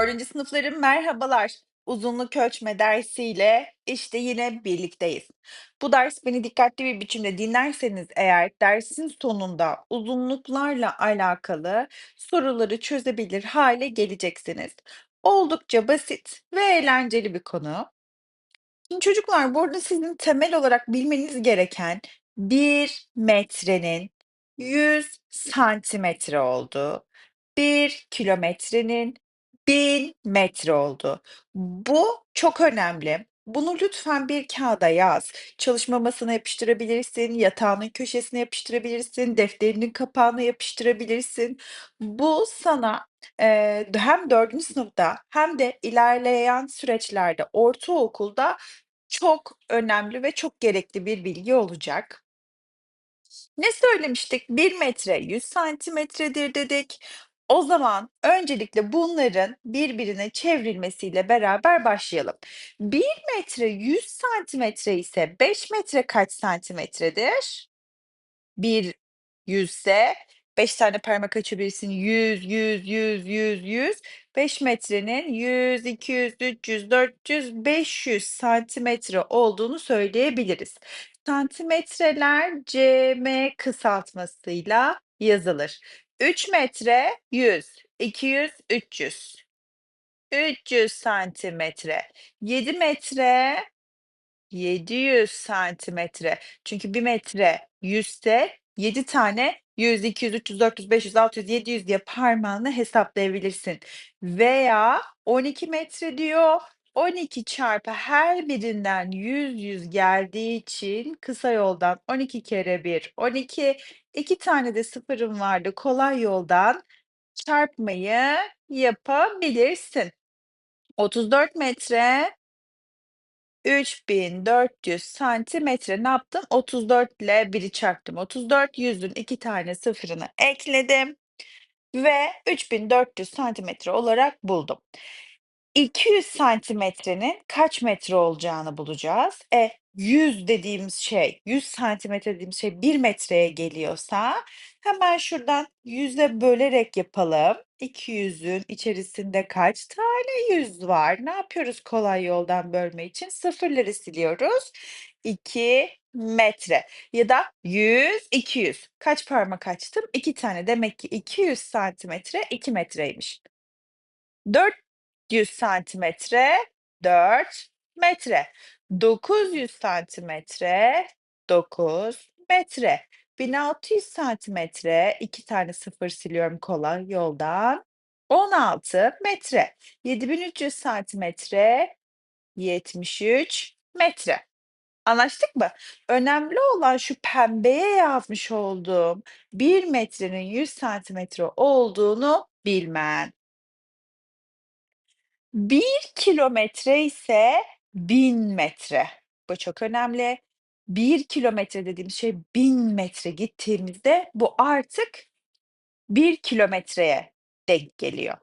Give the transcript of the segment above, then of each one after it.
4. sınıflarım merhabalar. Uzunluk ölçme dersiyle işte yine birlikteyiz. Bu ders beni dikkatli bir biçimde dinlerseniz eğer dersin sonunda uzunluklarla alakalı soruları çözebilir hale geleceksiniz. Oldukça basit ve eğlenceli bir konu. Şimdi çocuklar, bu arada sizin temel olarak bilmeniz gereken 1 metrenin 100 santimetre olduğu, 1 kilometrenin 1000 metre olduğu. Bu çok önemli. Bunu lütfen bir kağıda yaz. Çalışma masana yapıştırabilirsin, yatağının köşesine yapıştırabilirsin, defterinin kapağına yapıştırabilirsin. Bu sana, eee, hem 4. sınıfta hem de ilerleyen süreçlerde ortaokulda çok önemli ve çok gerekli bir bilgi olacak. Ne söylemiştik? 1 metre 100 santimetredir dedik. O zaman öncelikle bunların birbirine çevrilmesiyle beraber başlayalım. 1 metre 100 santimetre ise 5 metre kaç santimetredir? 1 100'se 5 tane parmak açabilirsin. 100, 100, 100, 100, 100. 5 metrenin 100, 200, 300, 400, 500 santimetre olduğunu söyleyebiliriz. Santimetreler cm kısaltmasıyla yazılır. 3 metre 100, 200, 300. 300 santimetre. 7 metre 700 santimetre. Çünkü 1 metre 100'se 7 tane 100, 200, 300, 400, 500, 600, 700 diye parmağınla hesaplayabilirsin. Veya 12 metre diyor. 12 çarpı her birinden 100, 100 geldiği için kısa yoldan 12 kere 1 12. 2 tane de sıfırım vardı. Kolay yoldan çarpmayı yapabilirsin. 34 metre 3400 santimetre ne yaptım? 34 ile 1'i çarptım. 34, 100'ün 2 tane sıfırını ekledim ve 3400 santimetre olarak buldum. 200 santimetrenin kaç metre olacağını bulacağız. E, 100 dediğimiz şey, 100 santimetre dediğimiz şey 1 metreye geliyorsa hemen şuradan 100'e bölerek yapalım. 200'ün içerisinde kaç tane 100 var? Ne yapıyoruz kolay yoldan bölme için? Sıfırları siliyoruz. 2 metre ya da 100, 200. Kaç parmak açtım? 2 tane. Demek ki 200 santimetre 2 metreymiş. 400 santimetre 4 metre. 900 santimetre 9 metre. 1600 santimetre 2 tane sıfır siliyorum kolay yoldan. 16 metre. 7300 santimetre 73 metre. Anlaştık mı? Önemli olan şu pembeye yazmış olduğum 1 metrenin 100 santimetre olduğunu bilmen. 1 kilometre ise 1000 metre. Bu çok önemli. 1 kilometre dediğimiz şey 1000 metre gittiğimizde bu artık 1 kilometreye denk geliyor.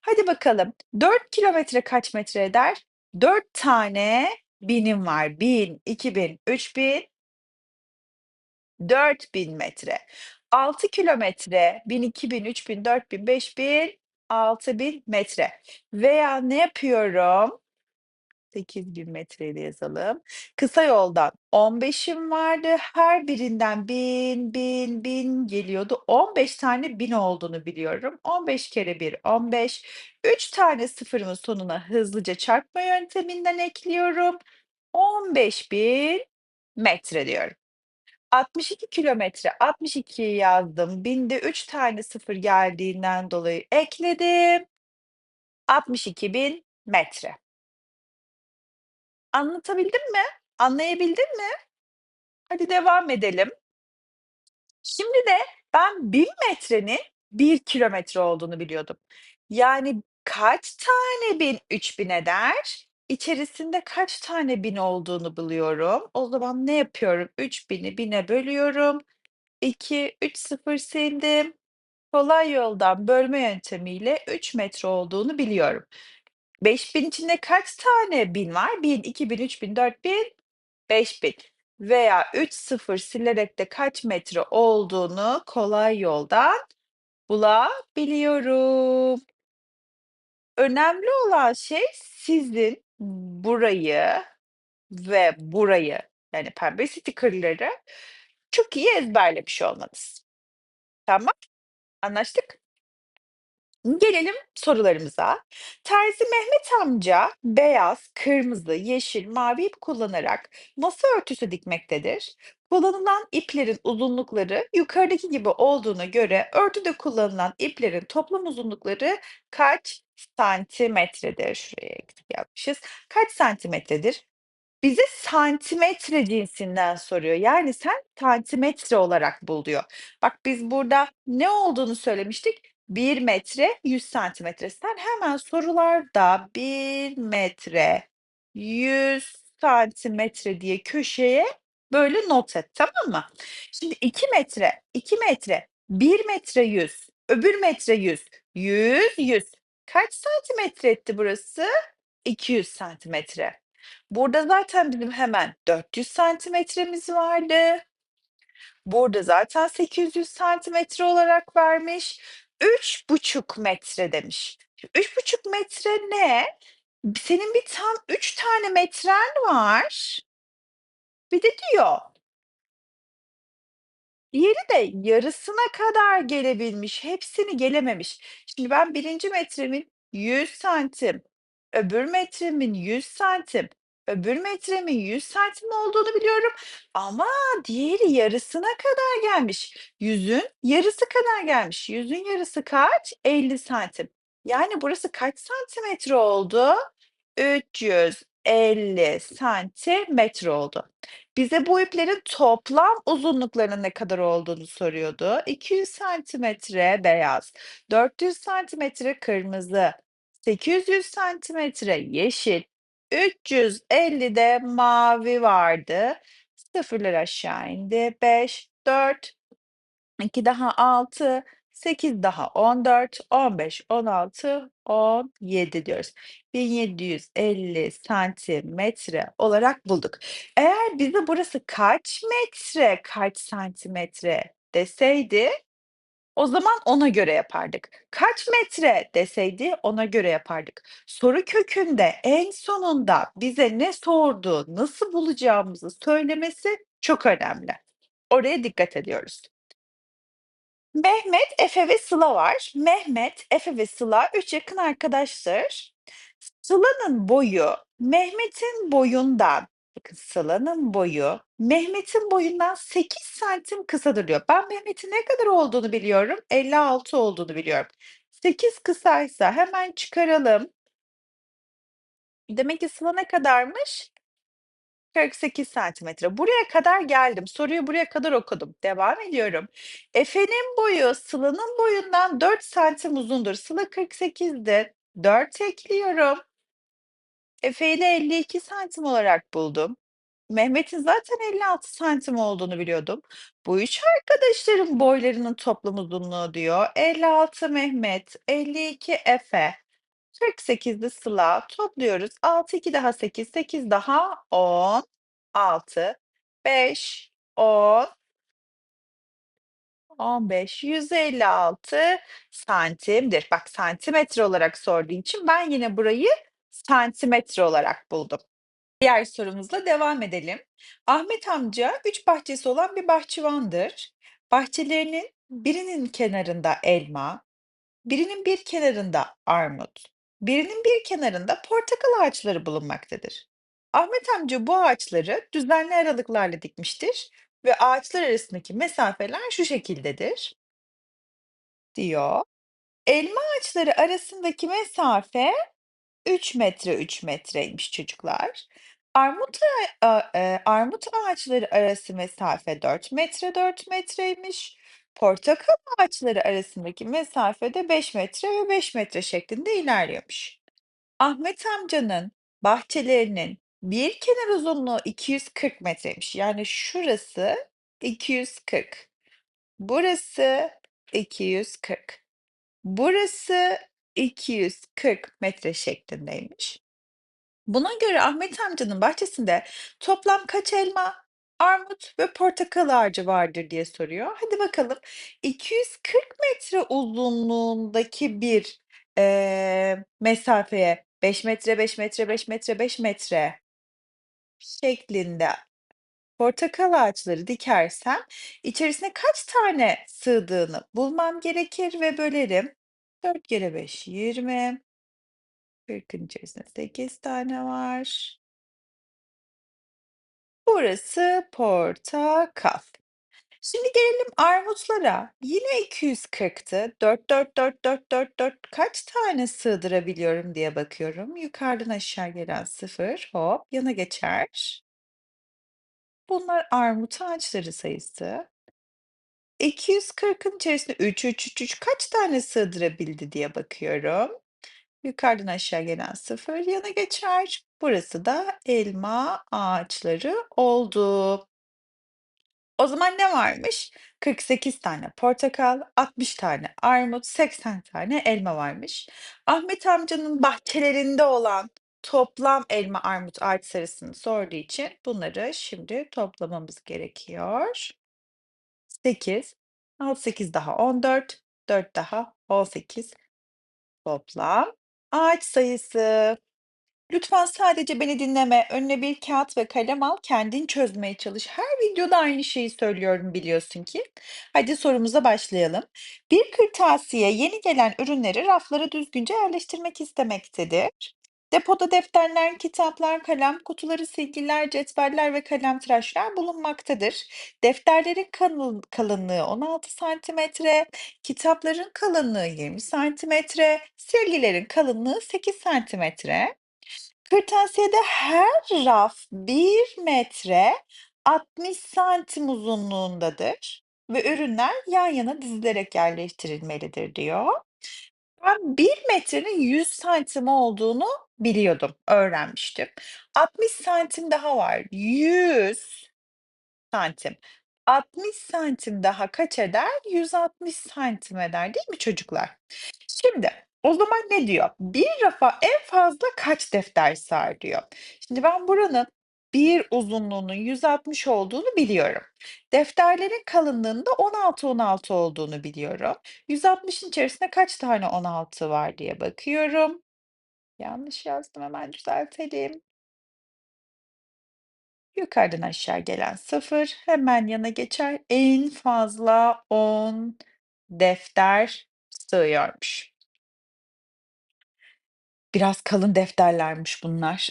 Hadi bakalım 4 kilometre kaç metre eder? 4 tane 1000'im var. 1000, 2000, 3000 4000 metre. 6 kilometre 1000, 2000, 3000, 4000, 5000, 6000 metre veya ne yapıyorum? 8000 metreyi de yazalım. Kısa yoldan 15'im vardı. Her birinden 1000, 1000, 1000 geliyordu. 15 tane 1000 olduğunu biliyorum. 15 kere 1 15. 3 tane sıfırımı sonuna hızlıca çarpma yönteminden ekliyorum. 15.000 metre diyorum. 62 kilometre, 62'yi yazdım. 1000'de 3 tane sıfır geldiğinden dolayı ekledim. 62.000 metre. Anlatabildim mi? Anlayabildin mi? Hadi devam edelim. Şimdi de ben 1000 metrenin 1 kilometre olduğunu biliyordum. Yani kaç tane 1000 3000 eder? İçerisinde kaç tane 1000 olduğunu buluyorum. O zaman ne yapıyorum? 3000'i 1000'e bölüyorum. 2, 3 sıfır sildim. Kolay yoldan bölme yöntemiyle 3 metre olduğunu biliyorum. 5000 içinde kaç tane 1000 var? 1000, 2000, 3000, 4000, 5000 veya 3 sıfır silerek de kaç metre olduğunu kolay yoldan bulabiliyorum. Önemli olan şey sizin burayı ve burayı, yani pembe stikerleri çok iyi ezberlemiş olmanız. Tamam, anlaştık? Gelelim sorularımıza. Terzi Mehmet amca beyaz, kırmızı, yeşil, mavi ip kullanarak masa örtüsü dikmektedir. Kullanılan iplerin uzunlukları yukarıdaki gibi olduğuna göre örtüde kullanılan iplerin toplam uzunlukları kaç santimetredir? Şuraya yapmışız. Kaç santimetredir? Bize santimetre cinsinden soruyor. Yani sen santimetre olarak bul diyor. Bak biz burada ne olduğunu söylemiştik? 1 metre 100 santimetre. Sen hemen sorularda 1 metre 100 santimetre diye köşeye böyle not et, tamam mı? Şimdi 2 metre, 2 metre, 1 metre 100, öbür metre 100, 100, 100. Kaç santimetre etti burası? 200 santimetre. Burada zaten bizim hemen 400 santimetremiz vardı. Burada zaten 800 santimetre olarak vermiş. 3,5 metre demiş. Şimdi 3,5 metre ne? Senin bir tam 3 tane metren var. Bir de diyor diğeri de yarısına kadar gelebilmiş, hepsini gelememiş. Şimdi ben 1'inci metremin 100 santim, öbür metremin 100 santim, öbür metremin 100 santim olduğunu biliyorum ama diğeri yarısına kadar gelmiş. 100'ün yarısı kadar gelmiş. 100'ün yarısı kaç? 50 santim. Yani burası kaç santimetre oldu? 350 santimetre oldu. Bize bu iplerin toplam uzunluklarının ne kadar olduğunu soruyordu. 200 santimetre beyaz, 400 santimetre kırmızı, 800 santimetre yeşil, 350 de mavi vardı. Sıfırlar aşağı indi. 5, 4, 2 daha 6, 8 daha 14, 15, 16, 17 diyoruz. 1750 santimetre olarak bulduk. Eğer bize burası kaç metre, kaç santimetre deseydi o zaman ona göre yapardık. Kaç metre deseydi ona göre yapardık. Soru kökünde en sonunda bize ne sordu, nasıl bulacağımızı söylemesi çok önemli. Oraya dikkat ediyoruz. Mehmet, Efe ve Sıla var. Mehmet, Efe ve Sıla 3 yakın arkadaştır. Sıla'nın boyu Mehmet'in boyundan bakın Sıla'nın boyu Mehmet'in boyundan 8 santim kısadır diyor. Ben Mehmet'in ne kadar olduğunu biliyorum. 56 olduğunu biliyorum. 8 kısaysa hemen çıkaralım. Demek ki Sıla ne kadarmış? 48 santimetre. Buraya kadar geldim. Soruyu buraya kadar okudum. Devam ediyorum. Efe'nin boyu Sıla'nın boyundan 4 santim uzundur. Sıla 48'de 4 ekliyorum. Efe'yi de 52 santim olarak buldum. Mehmet'in zaten 56 santim olduğunu biliyordum. Bu 3 arkadaşların boylarının toplam uzunluğu diyor. 56 Mehmet, 52 Efe, 48'de Sıla. Topluyoruz. 6, 2 daha 8, 8 daha 10, 6, 5, 10, 15, 156 santimdir. Bak santimetre olarak sorduğu için ben yine burayı santimetre olarak buldum. Diğer sorumuzla devam edelim. Ahmet amca 3 bahçesi olan bir bahçıvandır. Bahçelerinin birinin kenarında elma, birinin bir kenarında armut, birinin bir kenarında portakal ağaçları bulunmaktadır. Ahmet amca bu ağaçları düzenli aralıklarla dikmiştir ve ağaçlar arasındaki mesafeler şu şekildedir, diyor. Elma ağaçları arasındaki mesafe 3 metre 3 metreymiş çocuklar. Armut a eee, armut ağaçları arası mesafe 4 metre 4 metreymiş. Portakal ağaçları arasındaki mesafe de 5 metre ve 5 metre şeklinde ilerliyormuş. Ahmet amcanın bahçelerinin bir kenar uzunluğu 240 metreymiş. Yani şurası 240, burası 240, burası 240 metre şeklindeymiş. Buna göre Ahmet amcanın bahçesinde toplam kaç elma, armut ve portakal ağacı vardır diye soruyor. Hadi bakalım 240 metre uzunluğundaki bir eee, mesafeye 5 metre, 5 metre, 5 metre, 5 metre şeklinde portakal ağaçları dikersem içerisine kaç tane sığdığını bulmam gerekir ve bölerim. 4 kere 5 20. 40'ın içerisinde 8 tane var. Burası portakal. Şimdi gelelim armutlara. Yine 240'tı. 4, 4, 4, 4, 4, 4 kaç tane sığdırabiliyorum diye bakıyorum. Yukarıdan aşağı gelen 0 hop yana geçer. Bunlar armut ağaçları sayısı. 240'ın içerisinde 3, 3, 3, 3 kaç tane sığdırabildi diye bakıyorum. Yukarıdan aşağı gelen 0 yana geçer. Burası da elma ağaçları oldu. O zaman ne varmış? 48 tane portakal, 60 tane armut, 80 tane elma varmış. Ahmet amcanın bahçelerinde olan toplam elma, armut ağaç sayısını sorduğu için bunları şimdi toplamamız gerekiyor. 8, 6, 8 daha 14, 4 daha 18 toplam ağaç sayısı. Lütfen sadece beni dinleme. Önüne bir kağıt ve kalem al, kendin çözmeye çalış. Her videoda aynı şeyi söylüyorum biliyorsun ki. Hadi sorumuza başlayalım. Bir kırtasiye yeni gelen ürünleri raflara düzgünce yerleştirmek istemektedir. Depoda defterler, kitaplar, kalem kutuları, silgiler, cetveller ve kalemtıraşlar bulunmaktadır. Defterlerin kalın- kalınlığı 16 santimetre, kitapların kalınlığı 20 santimetre, silgilerin kalınlığı 8 santimetre. Kırtasiyede her raf 1 metre 60 santim uzunluğundadır ve ürünler yan yana dizilerek yerleştirilmelidir diyor. Ben 1 metrenin 100 santim olduğunu biliyordum, öğrenmiştim. 60 santim daha var. 100 santim. 60 santim daha kaç eder? 160 santim eder, değil mi çocuklar? Şimdi o zaman ne diyor? Bir rafa en fazla kaç defter sığar diyor. Şimdi ben buranın bir uzunluğunun 160 olduğunu biliyorum. Defterlerin kalınlığının da 16 16 olduğunu biliyorum. 160'ın içerisinde kaç tane 16 var diye bakıyorum. Yanlış yazdım hemen düzeltelim. Yukarıdan aşağı gelen 0 hemen yana geçer. En fazla 10 defter sığıyormuş. Biraz kalın defterlermiş bunlar.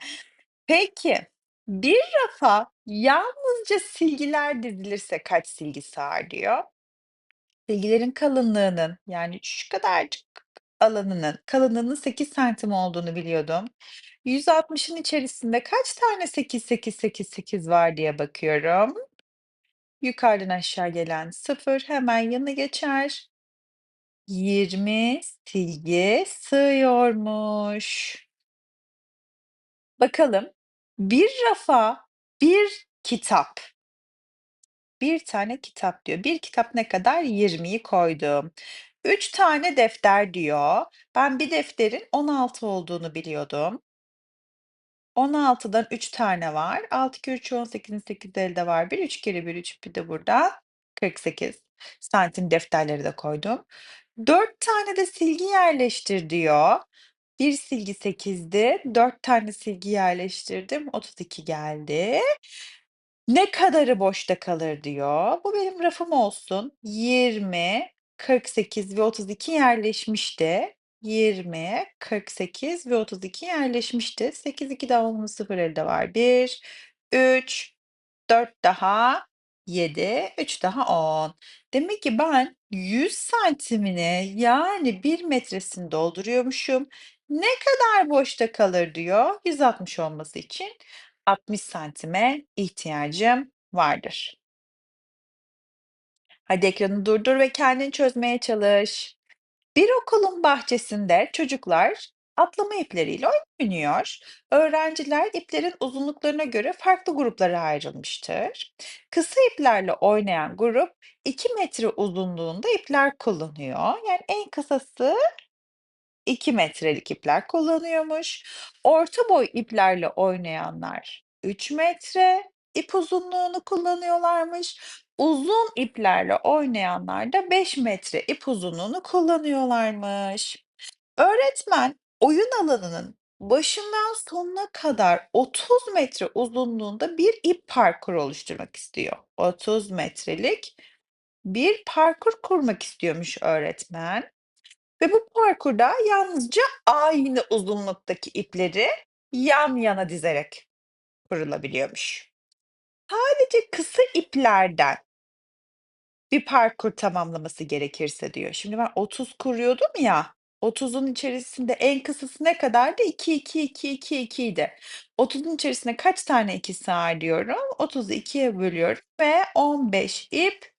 Peki, bir rafa yalnızca silgiler dizilirse kaç silgi sığar diyor. Silgilerin kalınlığının, yani şu kadarcık alanının kalınlığının 8 santim olduğunu biliyordum. 160'ın içerisinde kaç tane 8, 8, 8, 8 var diye bakıyorum. Yukarıdan aşağı gelen 0 hemen yanına geçer. 20 silgi sığıyormuş. Bakalım, bir rafa bir kitap. Bir tane kitap diyor. Bir kitap ne kadar? 20'yi koydum. 3 tane defter diyor. Ben bir defterin 16 olduğunu biliyordum. 16'dan 3 tane var. 6 kere 3 18'in 8 elde var. 1, 3 kere 1 3 bir de burada 48 santim defterleri de koydum. 4 tane de silgi yerleştir diyor. Bir silgi 8'di. 4 tane silgi yerleştirdim. 32 geldi. Ne kadarı boşta kalır diyor. Bu benim rafım olsun. 20, 48 ve 32 yerleşmişti. 20, 48 ve 32 yerleşmişti. 8, 2 daha 10'un 0 elde var. 1, 3, 4 daha 7, 3 daha 10. Demek ki ben 100 santimini yani 1 metresini dolduruyormuşum. Ne kadar boşta kalır diyor. 160 olması için 60 santime ihtiyacım vardır. Hadi ekranı durdur ve kendin çözmeye çalış. Bir okulun bahçesinde çocuklar atlama ipleriyle oynuyor. Öğrenciler iplerin uzunluklarına göre farklı gruplara ayrılmıştır. Kısa iplerle oynayan grup 2 metre uzunluğunda ipler kullanıyor. Yani en kısası 2 metrelik ipler kullanıyormuş. Orta boy iplerle oynayanlar 3 metre ip uzunluğunu kullanıyorlarmış. Uzun iplerle oynayanlar da 5 metre ip uzunluğunu kullanıyorlarmış. Öğretmen oyun alanının başından sonuna kadar 30 metre uzunluğunda bir ip parkuru oluşturmak istiyor. 30 metrelik bir parkur kurmak istiyormuş öğretmen ve bu parkurda yalnızca aynı uzunluktaki ipleri yan yana dizerek kurulabiliyormuş. Sadece kısa iplerden bir parkur tamamlaması gerekirse diyor. Şimdi ben 30 kuruyordum ya, 30'un içerisinde en kısası ne kadardı? 2, 2, 2, 2, 2 idi. 30'un içerisine kaç tane 2 sığar diyorum? 30'u 2'ye bölüyorum ve 15 ip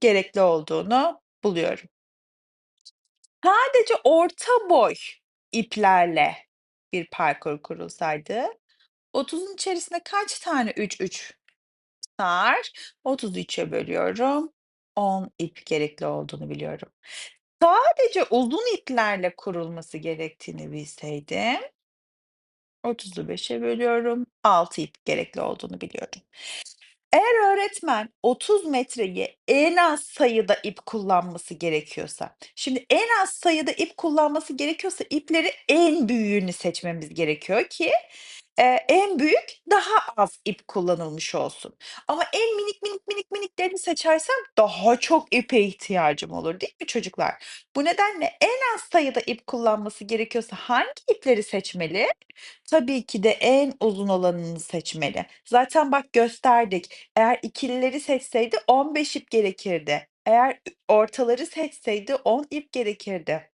gerekli olduğunu buluyorum. Sadece orta boy iplerle bir parkur kurulsaydı 30'un içerisine kaç tane 3, 3 sığar? 30'u 3'e bölüyorum. 10 ip gerekli olduğunu biliyorum. Sadece uzun iplerle kurulması gerektiğini bilseydim 30'u 5'e bölüyorum. 6 ip gerekli olduğunu biliyorum. Eğer öğretmen 30 metreye en az sayıda ip kullanması gerekiyorsa, şimdi en az sayıda ip kullanması gerekiyorsa ipleri en büyüğünü seçmemiz gerekiyor ki, eee, en büyük daha az ip kullanılmış olsun. Ama en minik, minik, minik, miniklerini seçersem daha çok ipe ihtiyacım olur, değil mi çocuklar? Bu nedenle en az sayıda ip kullanması gerekiyorsa hangi ipleri seçmeli? Tabii ki de en uzun olanını seçmeli. Zaten bak gösterdik. Eğer ikilileri seçseydi 15 ip gerekirdi. Eğer ortaları seçseydi 10 ip gerekirdi.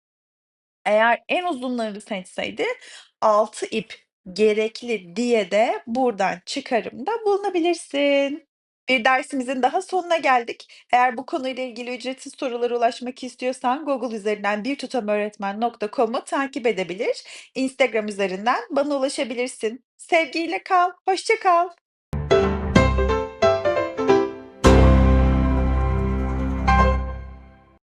Eğer en uzunlarını seçseydi 6 ip gerekli diye de buradan çıkarımda bulunabilirsin. Bir dersimizin daha sonuna geldik. Eğer bu konuyla ilgili ücretsiz sorulara ulaşmak istiyorsan Google üzerinden birtutamöğretmen.com'u takip edebilir, Instagram üzerinden bana ulaşabilirsin. Sevgiyle kal, hoşça kal.